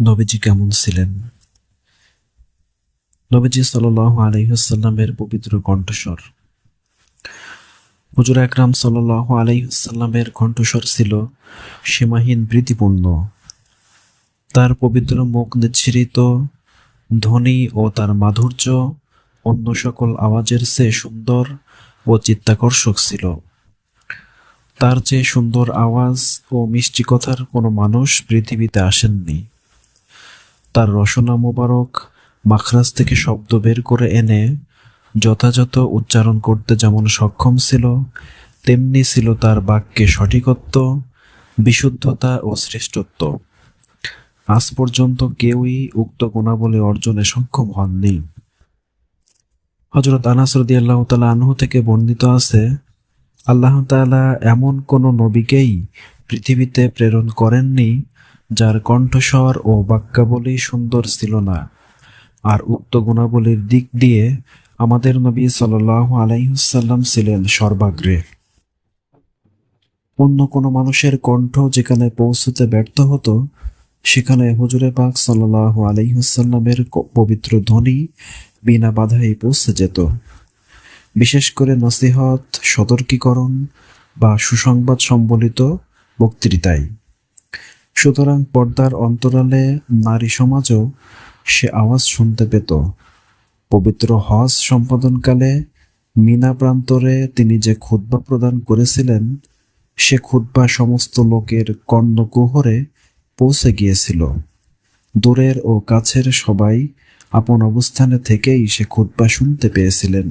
নবীজি কেমন ছিলেন? নবীজি সাল্লাহ আলহিহাল্লামের পবিত্র কণ্ঠস্বর। হুজুর একরাম সাল্লাহ আলহিহাল্লামের কণ্ঠস্বর ছিল সীমাহীন প্রীতিপূর্ণ। তার পবিত্র মুখ নিঃসৃত ধ্বনি ও তার মাধুর্য অন্য সকল আওয়াজের চেয়ে সুন্দর ও চিত্তাকর্ষক ছিল। তার চেয়ে সুন্দর আওয়াজ ও মিষ্টি কথার কোনো মানুষ পৃথিবীতে আসেননি। তার রসনা মোবারক মাখরাজ থেকে শব্দ বের করে এনে যথাযথ উচ্চারণ করতে যেমন সক্ষম ছিল, তেমনি ছিল তার বাক্যে সঠিকত্ব, বিশুদ্ধতা ও শ্রেষ্ঠত্ব। আজ পর্যন্ত কেউই উক্ত গুণাবলী অর্জনে সক্ষম হননি। হজরত আনাস রদিয়াল্লাহ তালা আনহু থেকে বর্ণিত আছে, আল্লাহ তাআলা এমন কোনো নবীকেই পৃথিবীতে প্রেরণ করেননি যার কণ্ঠস্বর ও বাক্যাবলী সুন্দর ছিল না, আর উক্ত গুণাবলীর দিক দিয়ে আমাদের নবী সাল্লাহ আলাইসাল্লাম ছিলেন সর্বাগ্রে। অন্য কোনো মানুষের কণ্ঠ যেখানে পৌঁছতে ব্যর্থ হতো, সেখানে হুজুরে পাক সাল্লাহ আলাইসাল্লামের পবিত্র ধ্বনি বিনা বাধাই পৌঁছে যেত। বিশেষ করে নসিহত, সতর্কীকরণ বা সুসংবাদ সম্বলিত বক্তৃতায়। সুতরাং পর্দার অন্তরালে নারী সমাজও সে আওয়াজ শুনতে পেত। পবিত্র হজ সম্পাদনকালে মিনা প্রান্তরে তিনি যে খুদ্া প্রদান করেছিলেন, সে খুদ্া সমস্ত লোকের কর্ণকুহরে পৌঁছে গিয়েছিল। দূরের ও কাছের সবাই আপন অবস্থানে থেকেই সে খুদ্া শুনতে পেয়েছিলেন।